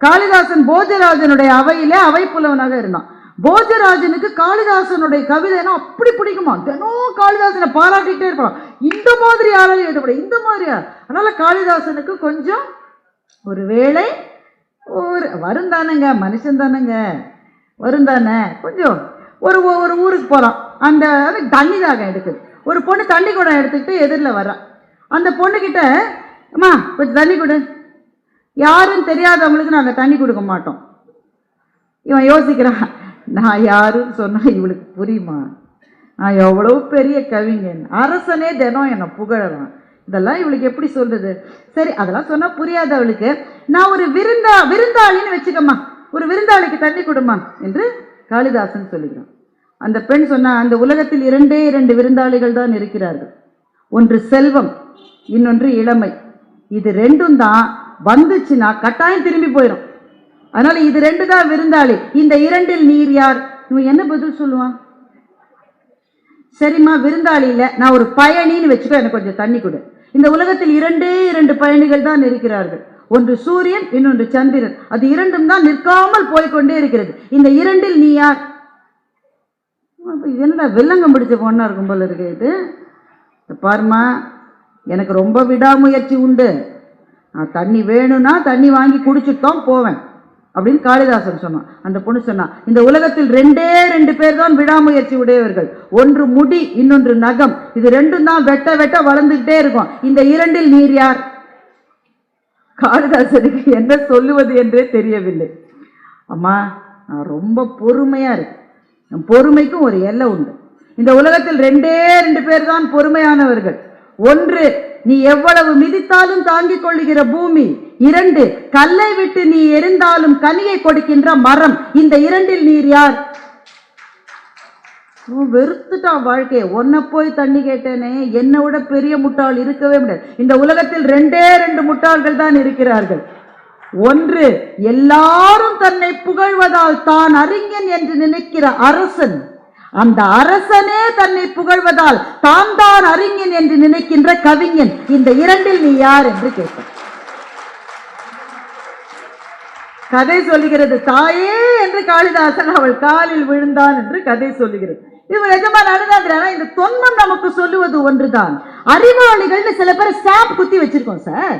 காளிதாசன் போஜராஜனுடைய அவையிலே அவை புலவனாக இருந்தான். போஜராஜனுக்கு காளிதாசனுடைய கவிதைனா அப்படி பிடிக்குமா? தினம் காளிதாசனை பாராட்டிட்டே இருப்பான் இந்த மாதிரி யாராலும் எழுதப்பட இந்த மாதிரி யார் அதனால காளிதாசனுக்கு கொஞ்சம் ஒரு வேளை ஒரு வரும் தானேங்க மனுஷன் தானேங்க வரும் தானே கொஞ்சம் ஒரு ஒரு ஊருக்கு போகலாம் அந்த தண்ணி தாகம் எடுக்குது. ஒரு பொண்ணு தண்ணி குடம் எடுத்துக்கிட்டு எதிரில் வர்றான் அந்த பொண்ணுக்கிட்ட அம்மா கொஞ்சம் தண்ணி கொடு. யாருன்னு தெரியாதவங்களுக்கு நாங்கள் தண்ணி கொடுக்க மாட்டோம். இவன் யோசிக்கிறான் நான் யாருன்னு சொன்னால் இவளுக்கு புரியுமா? நான் எவ்வளவு பெரிய கவிஞன். அரசனே தினம் என்னை புகழலாம் இதெல்லாம் இவளுக்கு எப்படி சொல்றது? சரி அதெல்லாம் சொன்னால் புரியாத அவளுக்கு. நான் ஒரு விருந்தா விருந்தாளின்னு வச்சுக்கம்மா. ஒரு விருந்தாளிக்கு தண்ணி கொடுமா என்று காளிதாசன் சொல்லுகிறான். அந்த பெண் சொன்னா அந்த உலகத்தில் இரண்டே இரண்டு விருந்தாளிகள் தான் இருக்கிறார்கள். ஒன்று செல்வம் இன்னொன்று இளமை. இது ரெண்டும் தான் வந்துச்சுன்னா கட்டாயம் திரும்பி போயிடும் அதனால இது ரெண்டு தான் விருந்தாளி. இந்த இரண்டில் நீர் யார்? இவன் என்ன பதில் சொல்லுவான்? சரிம்மா விருந்தாளியில நான் ஒரு பயணின்னு வச்சுக்கோ எனக்கு கொஞ்சம் தண்ணி கொடு. இந்த உலகத்தில் இரண்டே இரண்டு பயணிகள் தான் இருக்கிறார்கள். ஒன்று சூரியன் இன்னொன்று சந்திரன். அது இரண்டும் தான் நிற்காமல் போய்க்கொண்டே இருக்கிறது. இந்த இரண்டில் நீ யார்? என்னடா வெள்ளங்கம் பிடிச்ச பொண்ணா இருக்கும் போல இருக்கு இது? பாருமா பாரும்மா எனக்கு ரொம்ப விடாமுயற்சி உண்டு. நான் தண்ணி வேணும்னா தண்ணி வாங்கி குடிச்சிட்டு தான் போவேன் அப்படின்னு காளிதாசன் சொன்னான். அந்த பொண்ணு சொன்னான் இந்த உலகத்தில் ரெண்டே ரெண்டு பேர் தான் விடாமுயற்சி உடையவர்கள். ஒன்று முடி இன்னொன்று நகம். இது ரெண்டும் தான் வெட்ட வெட்ட வளர்ந்துக்கிட்டே இருக்கும். இந்த இரண்டில் நீர் யார்? காளிதாசனுக்கு என்ன சொல்லுவது என்றே தெரியவில்லை. அம்மா நான் ரொம்ப பொறுமையா இருக்கு பொறுமைக்கும் ஒரு எல்லை உண்டு. இந்த உலகத்தில் ரெண்டே ரெண்டு பேர் தான் பொறுமையானவர்கள். ஒன்று நீ எவ்வளவு மிதித்தாலும் தாங்கிக் கொள்ளுகிற பூமி. இரண்டு கல்லை விட்டு நீ எரிந்தாலும் கனியை கொடுக்கின்ற மரம். இந்த இரண்டில் நீர் யார்? வெறுத்துட்டான் வாழ்க்கையை. ஒன்ன போய் தண்ணி கேட்டேனே. என்னை விட பெரிய முட்டாள் இருக்கவே முடியாது. இந்த உலகத்தில் ரெண்டே ரெண்டு முட்டாள்கள் தான் இருக்கிறார்கள். ஒன்று எல்லாரும் தன்னை புகழ்வதால் தான் அறிஞன் என்று நினைக்கிற அரசன். அந்த அரசனே தன்னை புகழ்வதால் தான் தான் அறிஞன் என்று நினைக்கின்ற கவிஞன் இந்த இரண்டில் நீ யார் என்று கேட்டான் கதை சொல்லுகிறது தாயே என்று காளிதாசன் அவள் காலில் விழுந்தான் என்று கதை சொல்லுகிறது. இது நிஜமா நடந்தாங்கிறானா இந்த தொன்மம் நமக்கு சொல்லுவது ஒன்றுதான். அறிவாளிகள்னு சில பேர் ஸ்டாம்ப் குத்தி வச்சிருக்கோம் சார்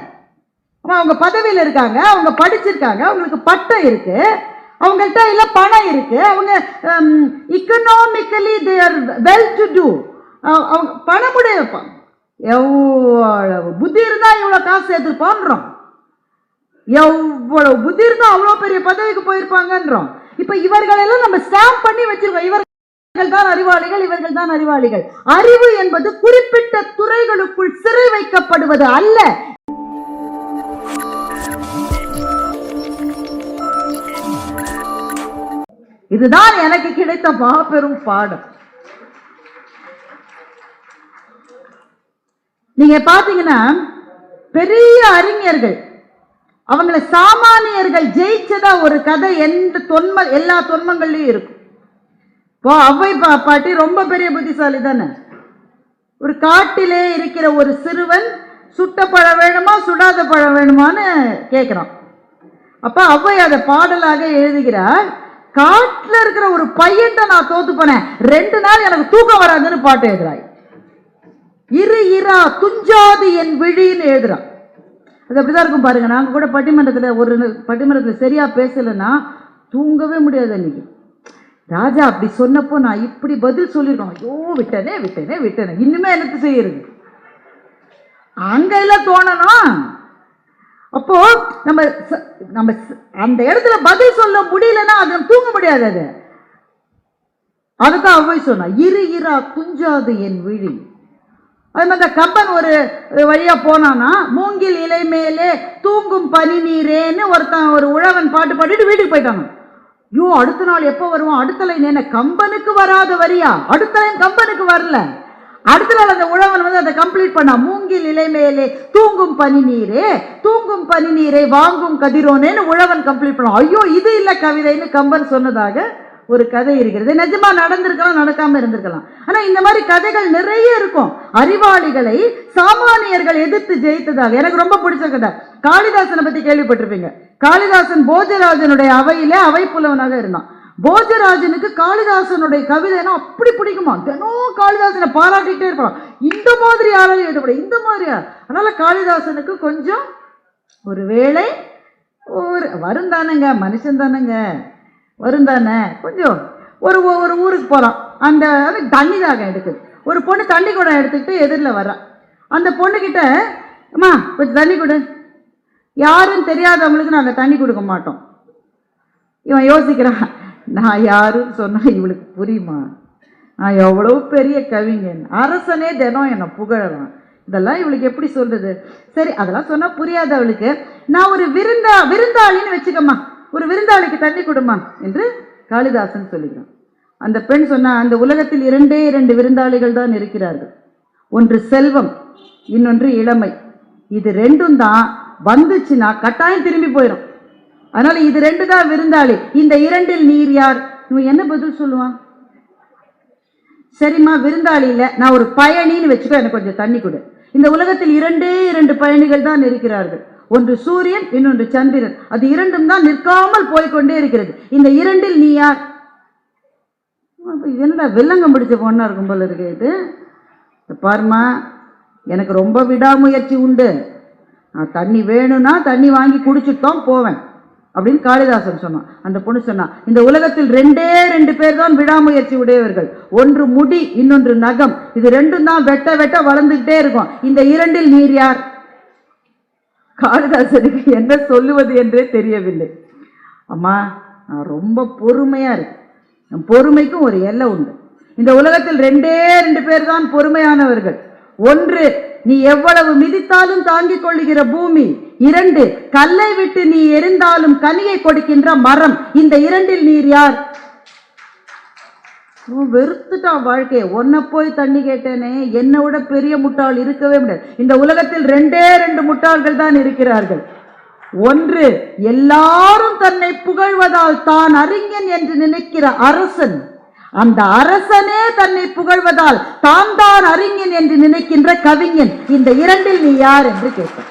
அவங்க பதவியில் இருக்காங்க அவங்க படிச்சிருக்காங்க அவங்களுக்கு பட்டம் இருக்குது அவங்கள்ட்ட எல்லாம் பணம் இருக்கு. அவங்க economically they're well to do அவங்க பணமுடைய இருப்பாங்க எவ்வளவு புத்தி இருந்தா இவ்வளவு காசு சேர்த்துருப்பான்றோம் எவ்வளவு புத்தி இருந்தா அவ்வளவு பெரிய பதவிக்கு போயிருப்பாங்கன்றோம். இப்ப இவர்களெல்லாம் நம்ம ஸ்டாம்ப் பண்ணி வச்சிருக்கோம். இவர்கள் தான் அறிவாளிகள் இவர்கள் தான் அறிவாளிகள். அறிவு என்பது குறிப்பிட்ட துறைகளுக்குள் சிறை வைக்கப்படுவது அல்ல. இதுதான் எனக்கு கிடைத்த மாபெரும் பாடம். நீங்க பாத்தீங்கன்னா பெரிய அறிஞர்கள் அவங்கள சாமானியர்கள் ஜெயிச்சதா ஒரு கதை எந்த தொன்ம எல்லா தொன்மங்கள்லயும் இருக்கும். இப்போ அவ்வை பா பாட்டி ரொம்ப பெரிய புத்திசாலி தானே? ஒரு காட்டிலே இருக்கிற ஒரு சிறுவன் சுட்ட பழம் வேணுமா சுடாத பழம் வேணுமான்னு கேட்குறான் அப்போ அவ்வை அதை பாடலாக எழுதுகிறார். காட்டுல இருக்கிற ஒரு பையன்ட்ட நான் தோத்து போனேன். ரெண்டு நாள் எனக்கு தூக்கம் வராதுன்னு பாட்டு எழுதுறாய். இரு இரா துஞ்சாது என் விழின்னு எழுதுறான். அது அப்படிதான் இருக்கும் பாருங்க. நாங்கள் கூட பட்டிமன்றத்தில் ஒரு பட்டிமன்றத்தில் சரியா பேசலைன்னா தூங்கவே முடியாது அன்னைக்கு. ராஜா அப்படி சொன்னப்போ நான் இப்படி பதில் சொல்லிருக்கோம் ஐயோ விட்டனே விட்டனே விட்டனே. இன்னுமே எனக்கு செய்யறது? அங்க எல்லாம் தோணணும். அப்போ நம்ம ச- நம்ம அந்த இடத்துல பதில் சொல்ல முடியலன்னா அது தூங்க முடியாது அது. அதுதான் அவ்வை சொன்னா இரு இரா துஞ்சாது என் விழி. அது மாதிரி அந்த கம்பன் ஒரு வழியா போனானா மூங்கில் இலை மேலே தூங்கும் பனி நீரேன்னு ஒருத்தன் ஒரு உழவன் பாட்டு பாடிட்டு வீட்டுக்கு போயிட்டாங்க. ஐயோ அடுத்த நாள் எப்போ வருவோம் அடுத்த லைன் என்ன? கம்பனுக்கு வராத வரியா? அடுத்த லைன் கம்பனுக்கு வரல. அடுத்த நாள் அந்த உழவன் வந்து அதை கம்ப்ளீட் பண்ணா மூங்கில் இலை மேலே தூங்கும் பனி நீரே தூங்கும் பனி நீரை வாங்கும் கதிரோனேன்னு உழவன் கம்ப்ளீட் பண்ணான். ஐயோ இது இல்லை கவிதைன்னு கம்பன் சொன்னதாக ஒரு கதை இருக்கிறது. நிஜமா நடந்திருக்கலாம் நடக்காம இருந்திருக்கலாம். ஆனா இந்த மாதிரி கதைகள் நிறைய இருக்கும். அறிவாளிகளை சாமானியர்கள் எதிர்த்து ஜெயித்ததாக. எனக்கு ரொம்ப பிடிச்ச கதை. காளிதாசனை பத்தி கேள்விப்பட்டிருப்பீங்க. காளிதாசன் போஜராஜனுடைய அவையிலே அவை புலவனாக இருந்தான். போஜராஜனுக்கு காளிதாசனுடைய கவிதைனா அப்படி பிடிக்குமா? தினம் காளிதாசனை பாராட்டிகிட்டே இருக்கலாம். இந்த மாதிரி யாராவது எழுதப்பட இந்த மாதிரியா அதனால காளிதாசனுக்கு கொஞ்சம் ஒருவேளை ஒரு வரும் தானேங்க மனுஷன் தானேங்க. வரும் தானே. கொஞ்சம் ஒரு ஒரு ஊருக்கு போகலாம் அந்த அது தண்ணி தாகம் எடுக்குது ஒரு பொண்ணு தண்ணி குடம் எடுத்துக்கிட்டு எதிரில் வரான் அந்த பொண்ணுக்கிட்ட அம்மா கொஞ்சம் தண்ணி கொடு. யாருன்னு தெரியாதவங்களுக்கு நாங்கள் தண்ணி கொடுக்க மாட்டோம். இவன் யோசிக்கிறான். நான் யாருன்னு சொன்னால் இவளுக்கு புரியுமா? நான் எவ்வளோ பெரிய கவிஞன். அரசனே தினம் என்னை புகழலாம். இதெல்லாம் இவளுக்கு எப்படி சொல்கிறது சரி அதெல்லாம் சொன்னால் புரியாது அவளுக்கு. நான் ஒரு விருந்தா விருந்தாளின்னு வச்சுக்கம்மா. ஒரு விருந்தாளிக்கு தண்ணி கொடுமா என்று காளிதாசன் சொல்லுகிறான். அந்த பெண் சொன்னால் அந்த உலகத்தில் இரண்டே இரண்டு விருந்தாளிகள் தான் இருக்கிறார்கள். ஒன்று செல்வம் இன்னொன்று இளமை. இது ரெண்டும் தான் வந்துச்சுன்னா கட்டாயம் திரும்பி போயிடும் அதனால இது ரெண்டு தான் விருந்தாளி. இந்த இரண்டில் நீர் யார்? இவன் என்ன பதில் சொல்லுவான்? சரிம்மா விருந்தாளியில நான் ஒரு பயணின்னு வச்சுக்கோ எனக்கு கொஞ்சம் தண்ணி கொடு. இந்த உலகத்தில் இரண்டே இரண்டு பயணிகள் தான் இருக்கிறார்கள். ஒன்று சூரியன் இன்னொன்று சந்திரன். அது இரண்டும் தான் நிற்காமல் போய்க்கொண்டே இருக்கிறது. இந்த இரண்டில் நீ யார்? என்னடா வெள்ளங்கம் பிடிச்ச பொண்ணா இருக்கும் போல இருக்கு இது? பாருமா எனக்கு ரொம்ப விடாமுயற்சி உண்டு. நான் தண்ணி வேணும்னா தண்ணி வாங்கி குடிச்சுட்டோம் தான் போவேன். அப்படின்னு காளிதாசன் சொன்னான். அந்த பொண்ணு சொன்னான் இந்த உலகத்தில் ரெண்டே ரெண்டு பேர் தான் விடாமுயற்சி உடையவர்கள். ஒன்று முடி இன்னொன்று நகம். இது ரெண்டும் தான் வெட்ட வெட்ட வளர்ந்துக்கிட்டே இருக்கும். இந்த இரண்டில் நீர் யார்? காளிதாசனுக்கு என்ன சொல்லுவது என்றே தெரியவில்லை. அம்மா நான் ரொம்ப பொறுமையா இருக்கு பொறுமைக்கும் ஒரு எல்லை உண்டு. இந்த உலகத்தில் ரெண்டே ரெண்டு பேர் தான் பொறுமையானவர்கள். ஒன்று நீ எவ்வளவு மிதித்தாலும் தாங்கிக் கொள்ளுகிற பூமி. இரண்டு கல்லை விட்டு நீ எரிந்தாலும் கனியை கொடுக்கின்ற மரம். இந்த இரண்டில் நீர் யார்? வெறுத்துட்டான் வாழ்க்கையை. ஒன்ன போய் தண்ணி கேட்டேனே. என்னை விட பெரிய முட்டாள் இருக்கவே முடியாது. இந்த உலகத்தில் ரெண்டே ரெண்டு முட்டாள்கள் தான் இருக்கிறார்கள். ஒன்று எல்லாரும் தன்னை புகழ்வதால் தான் அறிஞன் என்று நினைக்கிற அரசன். அந்த அரசனே தன்னை புகழ்வதால் தான் தான் அறிஞன் என்று நினைக்கின்ற கவிஞன். இந்த இரண்டில் நீ யார் என்று கேட்டான்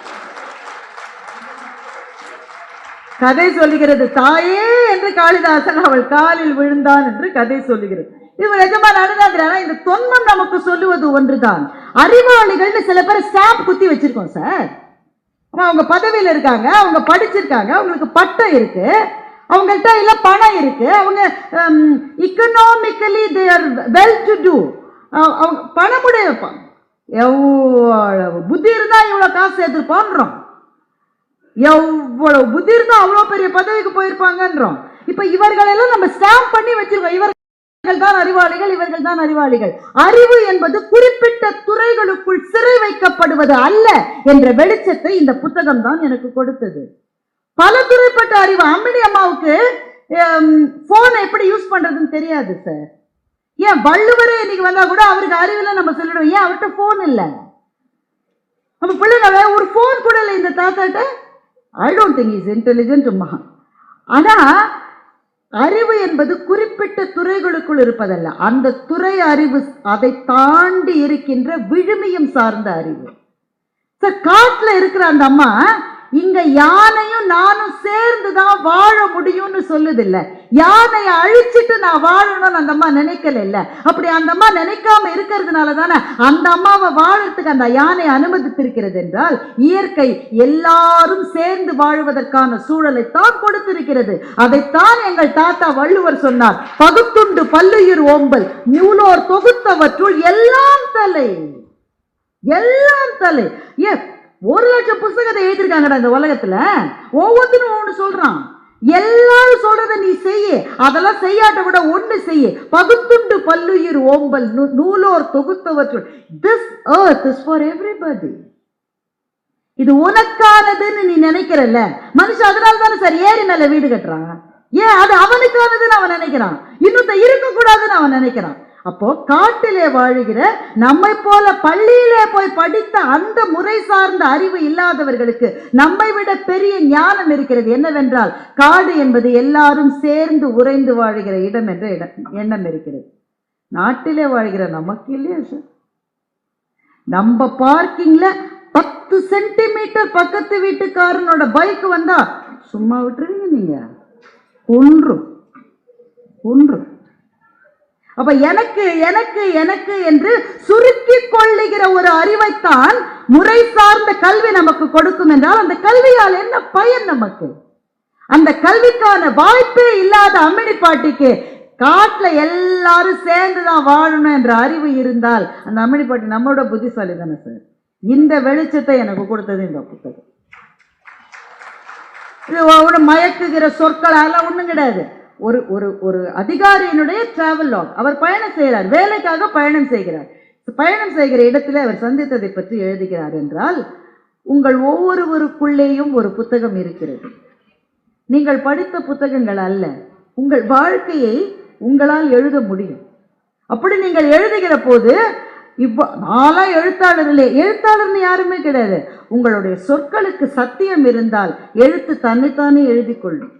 கதை சொல்லுகிறது தாயே என்று காளிதாசன் அவள் காலில் விழுந்தான் என்று கதை சொல்லுகிறது. இவன் நிஜமா நடந்தாங்கிறானா இந்த தொன்மம் நமக்கு சொல்லுவது ஒன்றுதான். அறிவாளிகள்னு சில பேர் ஸ்டாம்ப் குத்தி வச்சிருக்கோம் சார் அவங்க பதவியில் இருக்காங்க அவங்க படிச்சிருக்காங்க அவங்களுக்கு பட்டம் இருக்கு. அவங்கள்ட்ட எல்லாம் பணம் இருக்கு. அவங்க economically they are well to do அவங்க பணமுடைய வைப்பாங்க எவ்வளவு புத்தி இருந்தா இவ்வளவு காசு சேர்த்துருப்பான்றோம் எவ்வளவு புத்தி இருந்தா அவ்வளவு பெரிய பதவிக்கு போயிருப்பாங்கன்றோம். இப்ப இவர்களெல்லாம் நம்ம ஸ்டாம்ப் பண்ணி வச்சிருக்கோம். இவர்கள் தான் அறிவாளிகள் இவர்கள் தான் அறிவாளிகள். அறிவு என்பது குறிப்பிட்ட துறைகளுக்குள் சிறை வைக்கப்படுவது அல்ல என்ற வெளிச்சத்தை இந்த புத்தகம் தான் எனக்கு கொடுத்தது. பல துறைப்பட்ட அறிவு. அம்மினி அம்மாவுக்கு ஃபோனை எப்படி யூஸ் பண்ணுறதுன்னு தெரியாது சார் ஏன் வள்ளுவரே இன்னைக்கு வந்தால் கூட அவருக்கு அறிவில் நம்ம சொல்லிடுவோம். ஏன் அவர்கிட்ட ஃபோன் இல்லை? நம்ம பிள்ளைங்க ஒரு ஃபோன் கூட இல்லை இந்த தாத்தாட்ட. I don't think is intelligent மகா ஆனால் அறிவு என்பது குறிப்பிட்ட துறைகளுக்குள் இருப்பதல்ல. அந்த துறை அறிவு அதை தாண்டி இருக்கின்ற விழுமியம் சார்ந்த அறிவு. சார் காட்டில் இருக்கிற அந்த அம்மா இங்க யானையும் நானும் சேர்ந்து தான் வாழ முடியும்னு சொல்லுது இல்ல யானையை அழிச்சிட்டு நான் வாழணும்னு அந்த அம்மா நினைக்கல இல்ல. அப்படி அந்த அம்மா நினைக்காம இருக்கிறதுனால தானே அந்த அம்மாவை வாழறதுக்கு அந்த யானை அனுமதித்திருக்கிறது என்றால் இயற்கை எல்லாரும் சேர்ந்து வாழ்வதற்கான சூழலை தான் கொடுத்திருக்கிறது. அதைத்தான் எங்கள் தாத்தா வள்ளுவர் சொன்னார். பகுத்துண்டு பல்லுயிர் ஓம்பல் நூலோர் தொகுத்தவற்றுள் எல்லாம் தலை. எல்லாம் தலை. ஏ ஒரு லட்சம் புஸ்தகத்தை எழுதிருக்காங்கடா இந்த உலகத்துல. ஒவ்வொருத்தரும் ஒன்று சொல்றான். எல்லாரும் சொல்றத நீ செய்ய. அதெல்லாம் செய்யாட்ட கூட ஒன்று செய்ய. பகுத்துண்டு பல்லுயிர் ஓம்பல் நூலோர் தொகுத்தவற்றுள் this earth is for everybody இது உனக்கானதுன்னு நீ நினைக்கிறல்ல. மனுஷன் அதனால தானே சார் ஏறி மேல வீடு கட்டுறான். ஏன்? அது அவனுக்கானதுன்னு அவன் நினைக்கிறான். இன்னொருத்த இருக்கக்கூடாதுன்னு அவன் நினைக்கிறான். அப்போ காட்டிலே வாழுகிற நம்மை போல பள்ளியிலே போய் படித்த அந்த முறை சார்ந்த அறிவு இல்லாதவர்களுக்கு நம்மை விட பெரிய ஞானம் இருக்கிறது என்னவென்றால் காடு என்பது எல்லாரும் சேர்ந்து உறைந்து வாழுகிற இடம் என்ற இடம் எண்ணம் இருக்கிறது. நாட்டிலே வாழ்கிற நமக்கு இல்லையா சார் நம்ம பார்க்கிங்ல பத்து சென்டிமீட்டர் பக்கத்து வீட்டுக்காரனோட பைக் வந்தா சும்மா விட்டுருவீங்க நீங்க. ஒன்றும் ஒன்றும் அப்ப எனக்கு எனக்கு எனக்கு என்று சுருக்கிக் கொள்ளுகிற ஒரு அறிவைத்தான் முறை சார்ந்த கல்வி நமக்கு கொடுக்கும் என்றால் அந்த கல்வியால் என்ன பயன் நமக்கு? அந்த கல்விக்கான வாய்ப்பே இல்லாத அம்மினி பாட்டிக்கு காட்டுல எல்லாரும் சேர்ந்துதான் வாழணும் என்ற அறிவு இருந்தால் அந்த அம்மினி பாட்டி நம்மளோட புத்திசாலி தானே சார்? இந்த வெளிச்சத்தை எனக்கு கொடுத்தது இந்த புத்தகம். இது மயக்குகிற சொற்கள் அதெல்லாம் ஒன்றும் கிடையாது. ஒரு ஒரு ஒரு அதிகாரியினுடைய டிராவல் லாக் அவர் பயணம் செய்கிறார் வேலைக்காக பயணம் செய்கிறார். பயணம் செய்கிற இடத்துல அவர் சந்தித்ததை பற்றி எழுதுகிறார் என்றால் உங்கள் ஒவ்வொருவருக்குள்ளேயும் ஒரு புத்தகம் இருக்கிறது. நீங்கள் படித்த புத்தகங்கள் அல்ல உங்கள் வாழ்க்கையை உங்களால் எழுத முடியும். அப்படி நீங்கள் எழுதுகிற போது இப்போ நான்லாம் எழுத்தாளர் இல்லை எழுத்தாளர்னு யாருமே கிடையாது. உங்களுடைய சொற்களுக்கு சத்தியம் இருந்தால் எழுத்து தன்னைத்தானே எழுதி கொள்ளும்.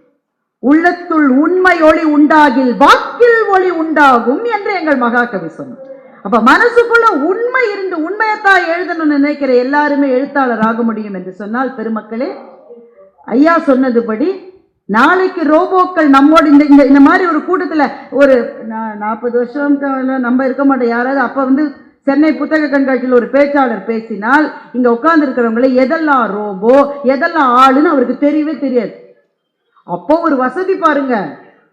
உள்ளத்துள் உண்மை ஒளி உண்டாகில் வாக்கில் ஒளி உண்டாகும் என்று எங்கள் மகாகவி சொன்னார். அப்ப மனசுக்குள்ள உண்மை இருந்து உண்மையத்தான் எழுதணும்னு நினைக்கிற எல்லாருமே எழுத்தாளர் ஆக முடியும் என்று சொன்னால் பெருமக்களே ஐயா சொன்னதுபடி நாளைக்கு ரோபோக்கள் நம்மோட இந்த இந்த இந்த மாதிரி ஒரு கூட்டத்தில் ஒரு நாற்பது வருஷம் நம்ம இருக்க மாட்டோம். யாராவது அப்போ வந்து சென்னை புத்தக கண்காட்சியில் ஒரு பேச்சாளர் பேசினால் இங்கே உட்கார்ந்துருக்கிறவங்களே எதெல்லாம் ரோபோ? எதெல்லாம் ஆளுன்னு அவருக்கு தெரியவே தெரியாது. அப்போ ஒரு வசதி பாருங்க.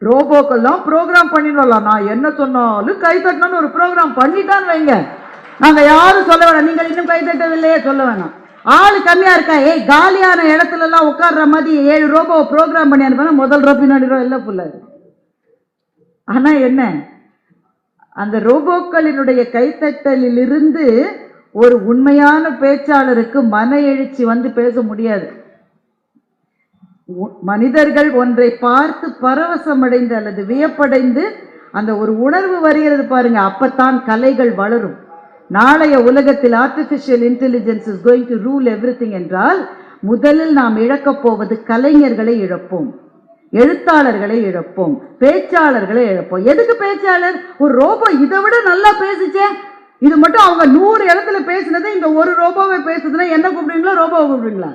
ரோபோக்கெல்லாம் ப்ரோக்ராம் பண்ணிடலாம் நான் என்ன சொன்னாலும் கை தட்டணும்னு ஒரு ப்ரோக்ராம் பண்ணிட்டான்னு வைங்க. நாங்க யாரும் சொல்ல வேணாம். நீங்கள் இன்னும் கை தட்டவில்லையே சொல்ல வேணாம். ஆள் கம்மியா இருக்கா? ஏய் காலியான இடத்துல எல்லாம் உட்கார்ற மாதிரி ஏழு ரோபோ ப்ரோக்ராம் பண்ணி அனுப்பினா முதல் ரோ பின்னாடி ரோ எல்லாம் ஃபுல்லா இருக்கு. ஆனா என்ன? அந்த ரோபோக்களினுடைய கைத்தட்டலிலிருந்து ஒரு உண்மையான பேச்சாளருக்கு மன எழுச்சி வந்து பேச முடியாது. மனிதர்கள் ஒன்றை பார்த்து பரவசமடைந்து அல்லது வியப்படைந்து அந்த ஒரு உணர்வு வருகிறது பாருங்க. அப்பத்தான் கலைகள் வளரும். நாளைய உலகத்தில் artificial intelligence is going to rule everything என்றால் முதலில் நாம் இழக்கப் போவது கலைஞர்களை இழப்போம். எழுத்தாளர்களை இழப்போம். பேச்சாளர்களை இழப்போம். எதுக்கு பேச்சாளர்? ஒரு ரோபோ இதை விட நல்லா பேசுச்சே. இது மட்டும் அவங்க நூறு இடத்துல பேசினதை இங்க ஒரு ரோபோவை பேசுதுன்னா என்ன கூப்பிடுவீங்களா ரோபோவை கூப்பிடுவீங்களா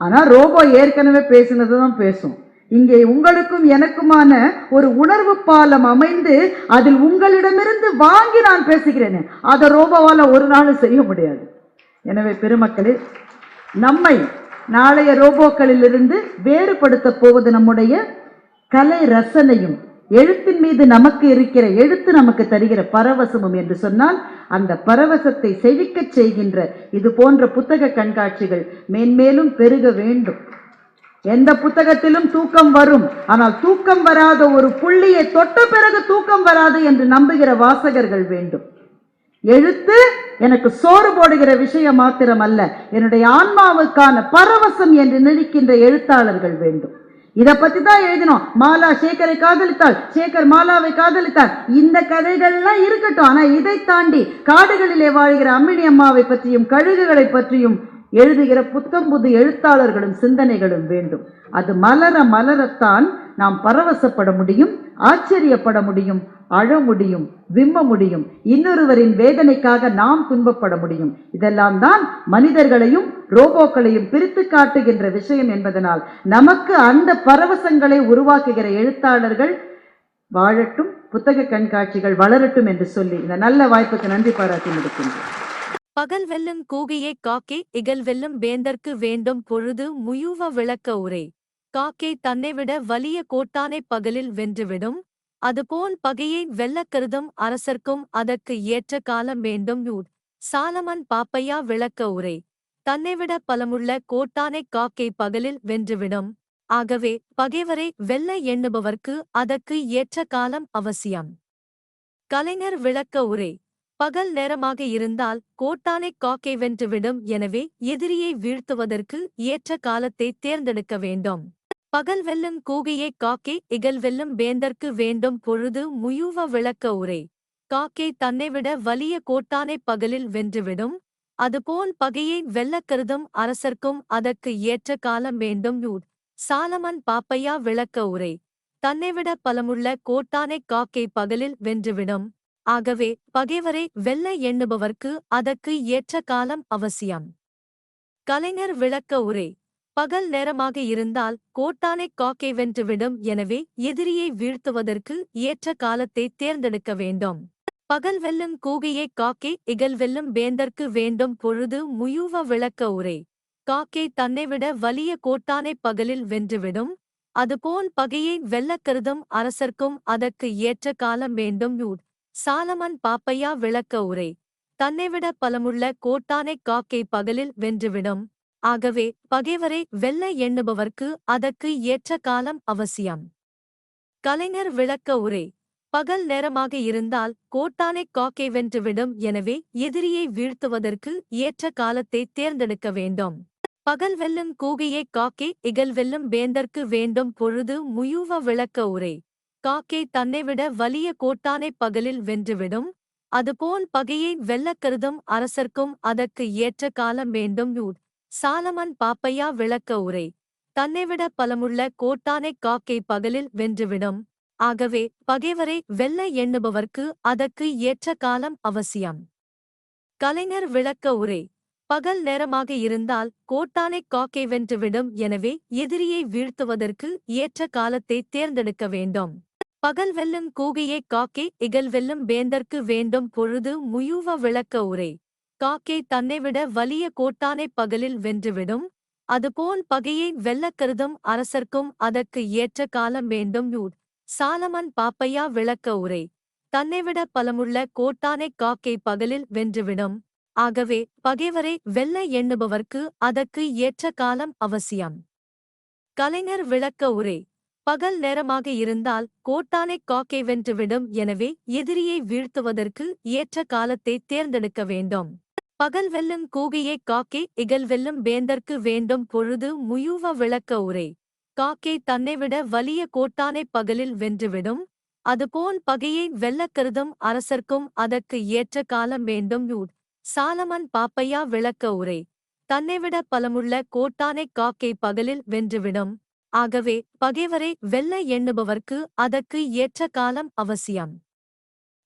ஆனால் ரோபோ ஏற்கனவே பேசினது தான் பேசும். இங்கே உங்களுக்கும் எனக்குமான ஒரு உணர்வு பாலம் அமைந்து அதில் உங்களிடமிருந்து வாங்கி நான் பேசுகிறேன் அதை ரோபோவால் ஒரு நாள் செய்ய முடியாது. எனவே பெருமக்களே நம்மை நாளைய ரோபோக்களிலிருந்து வேறுபடுத்த போவது நம்முடைய கலை ரசனையும் எழுத்தின் மீது நமக்கு இருக்கிற எழுத்து நமக்கு தருகிற பரவசமும் என்று சொன்னால் அந்த பரவசத்தை செழிக்கச் செய்கின்ற இது போன்ற புத்தக கண்காட்சிகள் மேன்மேலும் பெருக வேண்டும். எந்த புத்தகத்திலும் தூக்கம் வரும். ஆனால் தூக்கம் வராத ஒரு புள்ளியை தொட்ட பிறகு தூக்கம் வராது என்று நம்புகிற வாசகர்கள் வேண்டும். எழுத்து எனக்கு சோறு போடுகிற விஷயம் மாத்திரம் அல்ல என்னுடைய ஆன்மாவுக்கான பரவசம் என்று நினைக்கின்ற எழுத்தாளர்கள் வேண்டும். இதை பத்தி தான் எழுதினோம். மாலா சேகரை காதலித்தாள். சேகர் மாலாவை காதலித்தார். இந்த கதைகள்லாம் இருக்கட்டும். ஆனா இதை தாண்டி காடுகளிலே வாழ்கிற அம்மினி அம்மாவை பற்றியும் கழுகுகளை பற்றியும் எழுதுகிற புத்தம் புது எழுத்தாளர்களும் சிந்தனைகளும் வேண்டும். அது மலர மலரத்தான் நாம் பரவசப்பட முடியும் ஆச்சரியப்பட முடியும் அழ முடியும் விம்ம முடியும். இன்னொருவரின் வேதனைக்காக நாம் துன்பப்பட முடியும். இதெல்லாம் தான் மனிதர்களையும் ரோபோக்களையும் பிரித்து காட்டுகின்ற விஷயம் என்பதனால் நமக்கு அந்த பரவசங்களை உருவாக்குகிற எழுத்தாளர்கள் வாழட்டும் புத்தக கண்காட்சிகள் வளரட்டும் என்று சொல்லி இந்த நல்ல வாய்ப்புக்கு நன்றி பாராட்டி முடிக்கின்றேன். பகல் வெல்லும் கூகையை காக்கே இகல் வெல்லும் வேந்தர்க்கு வேண்டும் பொழுது முயுவ விளக்க உரை. காக்கை தன்னைவிட வலிய கோட்டானை பகலில் வென்றுவிடும். அதுபோல் பகையை வெல்லக் கருதும் அரசர்க்கும் அதற்கு ஏற்ற காலம் வேண்டும் யூட். சாலமன் பாப்பையா விளக்க உரை. தன்னைவிட பலமுள்ள கோட்டானை காக்கை பகலில் வென்றுவிடும். ஆகவே பகைவரை வெல்ல எண்ணுபவர்க்கு அதற்கு ஏற்ற காலம் அவசியம். கலைஞர் விளக்க உரை. பகல் நேரமாக இருந்தால் கோட்டானை காக்கை வென்றுவிடும். எனவே எதிரியை வீழ்த்துவதற்கு ஏற்ற காலத்தை தேர்ந்தெடுக்க வேண்டும். பகல் வெல்லும் கூகையை காக்கே இகல் வெல்லும் வேந்தர்க்கு வேண்டும் பொழுது முயுவ விளக்க உரை. காக்கை தன்னைவிட வலிய கோட்டானை பகலில் வென்றுவிடும். அதுபோல் பகையை வெல்லக் கருதும் அரசர்க்கும் அதற்கு ஏற்ற காலம் வேண்டும் யூட் சாலமன் பாப்பையா விளக்க உரை. தன்னைவிட பலமுள்ள கோட்டானை காக்கை பகலில் வென்றுவிடும். ஆகவே பகைவரை வெல்ல எண்ணுபவர்க்கு அதற்கு ஏற்ற காலம் அவசியம். கலைஞர் விளக்க உரை. பகல் நேரமாக இருந்தால் கோட்டானை காக்கை வென்றுவிடும். எனவே எதிரியை வீழ்த்துவதற்கு ஏற்ற காலத்தை தேர்ந்தெடுக்க வேண்டும். பகல் வெல்லும் கூகையை காக்கே இகல் வெல்லும் வேந்தற்கு வேண்டும் பொழுது முயூவ விளக்க உரை. காக்கே தன்னைவிட வலிய கோட்டானை பகலில் வென்றுவிடும். அதுபோல் பகையை வெல்லக்கருதும் அரசர்க்கும் அதற்கு ஏற்ற காலம் வேண்டும். யூட். சாலமன் பாப்பையா விளக்க உரை. தன்னைவிட பலமுள்ள கோட்டானை காக்கை பகலில் வென்றுவிடும். ஆகவே பகைவரை வெல்ல எண்ணுபவர்க்கு அதற்கு ஏற்ற காலம் அவசியம். கலைஞர் விளக்க உரை பகல் நேரமாக இருந்தால் கோட்டானை காக்கை வென்றுவிடும். எனவே எதிரியை வீழ்த்துவதற்கு ஏற்ற காலத்தை தேர்ந்தெடுக்க வேண்டும். பகல் வெல்லும் கூகையை காக்கே இகல் வெல்லும் வேந்தற்கு வேண்டும் பொழுது முயூவ விளக்க உரை காக்கை தன்னைவிட வலிய கோட்டானை பகலில் வென்றுவிடும். அதுபோல் பகையை வெல்லக் கருதும் அரசர்க்கும் அதற்கு ஏற்ற காலம் வேண்டும் யூட் சாலமன் பாப்பையா விளக்க உரை. தன்னைவிட பலமுள்ள கோட்டானை காக்கை பகலில் வென்றுவிடும். ஆகவே பகைவரை வெல்ல எண்ணுபவர்க்கு அதற்கு ஏற்ற காலம் அவசியம். கலைஞர் விளக்க உரை. பகல் நேரமாக இருந்தால் கோட்டானை காக்கை வென்றுவிடும் எனவே எதிரியை வீழ்த்துவதற்கு ஏற்ற காலத்தை தேர்ந்தெடுக்க வேண்டும். பகல் வெல்லும் கூகையை காக்கை இகல் வெல்லும் வேந்தற்கு வேண்டும் பொழுது முயூவ விளக்க உரை. காக்கை தன்னைவிட வலிய கோட்டானை பகலில் வென்றுவிடும். அதுபோல் பகையை வெல்லக் கருதும் அரசர்க்கும் அதற்கு ஏற்ற காலம் வேண்டும் யூட் சாலமன் பாப்பையா விளக்க உரை. தன்னைவிட பலமுள்ள கோட்டானை காக்கை பகலில் வென்றுவிடும். ஆகவே பகைவரை வெல்ல எண்ணுபவர்க்கு அதற்கு ஏற்ற காலம் அவசியம். கலைஞர் விளக்க உரை. பகல் நேரமாக இருந்தால் கோட்டானை காக்கை வென்றுவிடும். எனவே எதிரியை வீழ்த்துவதற்கு ஏற்ற காலத்தை தேர்ந்தெடுக்க வேண்டும். பகல் வெல்லும் கூகையே காக்கே இகல் வெல்லும் வேந்தற்கு வேண்டும் பொழுது முயூவ விளக்க உரை. காக்கை தன்னைவிட வலிய கோட்டானை பகலில் வென்றுவிடும். அதுபோல் பகையை வெல்லக் கருதும் அரசர்க்கும் அதற்கு ஏற்ற காலம் வேண்டும் யூட். சாலமன் பாப்பையா விளக்க உரை. தன்னைவிட பலமுள்ள கோட்டானை காக்கை பகலில் வென்றுவிடும். ஆகவே பகைவரை வெல்ல எண்ணுபவர்க்கு அதற்கு ஏற்ற காலம் அவசியம்.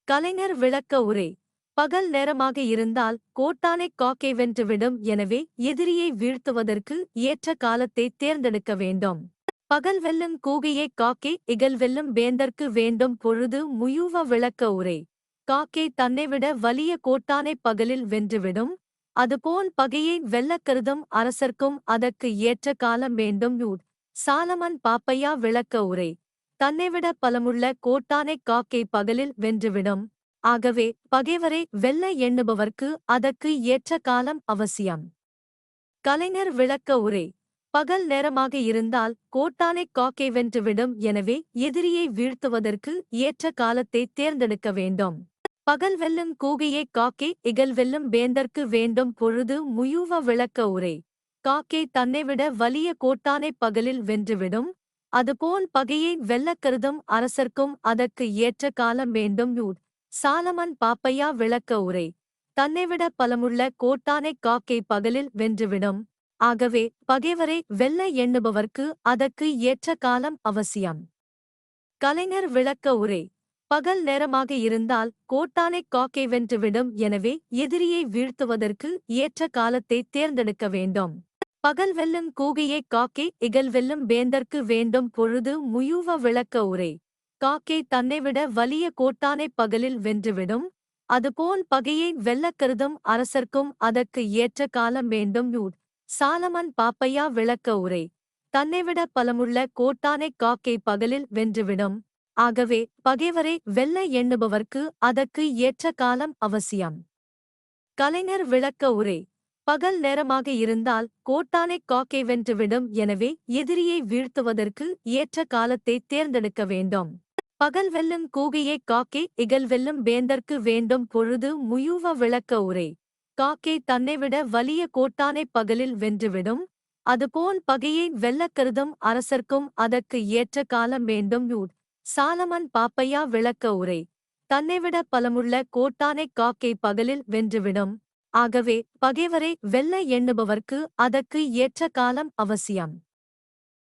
கலைஞர் விளக்க உரை. பகல் நேரமாக இருந்தால் கோட்டானை காக்கை வென்றுவிடும். எனவே எதிரியை வீழ்த்துவதற்கு ஏற்ற காலத்தை தேர்ந்தெடுக்க வேண்டும். பகல் வெல்லும் கூகையை காக்கை இகல் வெல்லும் வேந்தற்கு வேண்டும். பொழுது முயூவ விளக்க உரை. காக்கை தன்னைவிட வலிய கோட்டானை பகலில் வென்றுவிடும். அதுபோல் பகையை வெல்லக் கருதும் அரசர்க்கும் அதற்கு ஏற்ற காலம் வேண்டும். யூட். சாலமன் பாப்பையா விளக்க உரை. தன்னைவிட பலமுள்ள கோட்டானை காக்கை பகலில் வென்றுவிடும். ஆகவே பகைவரை வெல்ல எண்ணுபவர்க்கு அதற்கு ஏற்ற காலம் அவசியம். கலைஞர் விளக்க உரை பகல் நேரமாக இருந்தால் கோட்டானை காக்கை வென்றுவிடும் எனவே எதிரியை வீழ்த்துவதற்கு ஏற்ற காலத்தை தேர்ந்தெடுக்க வேண்டும். பகல் வெல்லும் கூகையை காக்கே இகல் வெல்லும் வேந்தற்கு வேண்டும் பொழுது முயூவ விளக்க உரை காக்கே தன்னைவிட வலிய கோட்டானை பகலில் வென்றுவிடும் அதுபோல் பகையை வெல்லக் கருதும் அரசர்க்கும் அதற்கு ஏற்ற காலம் வேண்டும் யூட். சாலமன் பாப்பையா விளக்க உரை. தன்னைவிட பலமுள்ள கோட்டானை காக்கை பகலில் வென்றுவிடும். ஆகவே பகைவரை வெல்ல எண்ணுபவர்க்கு அதற்கு ஏற்ற காலம் அவசியம். கலைஞர் விளக்க உரை. பகல் நேரமாக இருந்தால் கோட்டானை காக்கை வென்றுவிடும் எனவே எதிரியை வீழ்த்துவதற்கு ஏற்ற காலத்தை தேர்ந்தெடுக்க வேண்டும். பகல் வெல்லும் கூகையை காக்கை இகல் வெல்லும் வேந்தற்கு வேண்டும் பொழுது முயூவ விளக்க உரை. காக்கை தன்னைவிட வலிய கோட்டானை பகலில் வென்றுவிடும். அதுபோல் பகையை வெல்லக் கருதும் அரசர்க்கும் அதற்கு ஏற்ற காலம் வேண்டும் யூட். சாலமன் பாப்பையா விளக்க உரை. தன்னைவிட பலமுள்ள கோட்டானை காக்கை பகலில் வென்றுவிடும். ஆகவே பகைவரை வெல்ல எண்ணுபவர்க்கு அதற்கு ஏற்ற காலம் அவசியம். கலைஞர் விளக்க உரை. பகல் நேரமாக இருந்தால் கோட்டானை காக்கை வென்றுவிடும். எனவே எதிரியை வீழ்த்துவதற்கு ஏற்ற காலத்தை தேர்ந்தெடுக்க வேண்டும். பகல் வெல்லும் கூகையே காக்கே இகல் வெல்லும் வேந்தற்கு வேண்டும் பொழுது முயூவ விளக்க உரை. காக்கே தன்னைவிட வலிய கோட்டானை பகலில் வென்றுவிடும். அதுபோல் பகையை வெல்லக் கருதும் அரசர்க்கும் அதற்கு ஏற்ற காலம் வேண்டும் யூட். சாலமன் பாப்பையா விளக்க உரை. தன்னைவிட பலமுள்ள கோட்டானை காக்கை பகலில் வென்றுவிடும். ஆகவே பகைவரை வெல்ல எண்ணுபவர்க்கு அதற்கு ஏற்ற காலம் அவசியம்.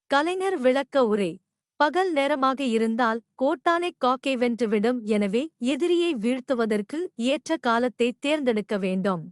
கலைஞர் விளக்க உரை. பகல் நேரமாக இருந்தால் கோட்டானை காக்கை வென்றுவிடும் எனவே எதிரியை வீழ்த்துவதற்கு ஏற்ற காலத்தை தேர்ந்தெடுக்க வேண்டும்.